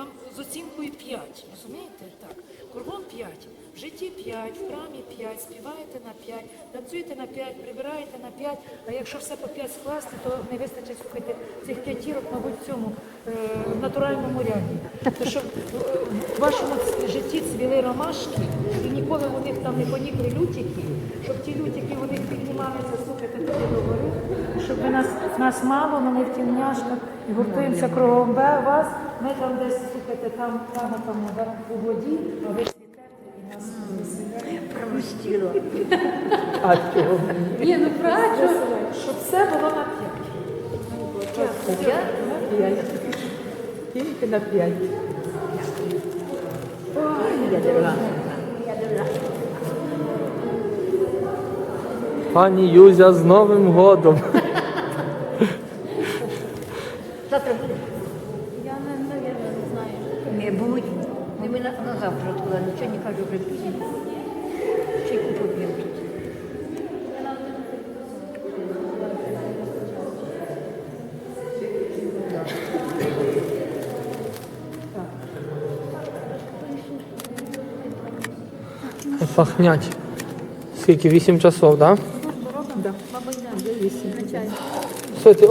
вам з оцінкою 5, розумієте? Так, кругом 5, в житті 5, в храмі 5, співаєте на 5, танцюєте на 5, прибираєте на 5, а якщо все по 5 скласти, то не вистачить, слухайте, цих п'ятірок, мабуть, в цьому е, натуральному ряді. Тому що е, в вашому житті цвіли ромашки, і ніколи у них там не поникли лютики, щоб ті лютики у них піднімалися, слухайте, до нас, нас мало, ми в тімняшках, і гуртуємося кругом бе- вас. Ми там десь, слухайте, там, там, там у воді, а ви цвітете і нас. Пропустила. А чого? Ні, ну правильно. Щоб все було на п'ять. На п'ять. Тільки на п'ять. я дорога. Я дорога. Пані Завтра буде? Я, не- наверное, не знаю. Не будь. Не ми на, на завтра туди, нічого не кажу, вже пізно. Чайку поп'ємо тут. Пахнять. Скільки? Вісім часов, так? Да? Мабуть, да. Все, ти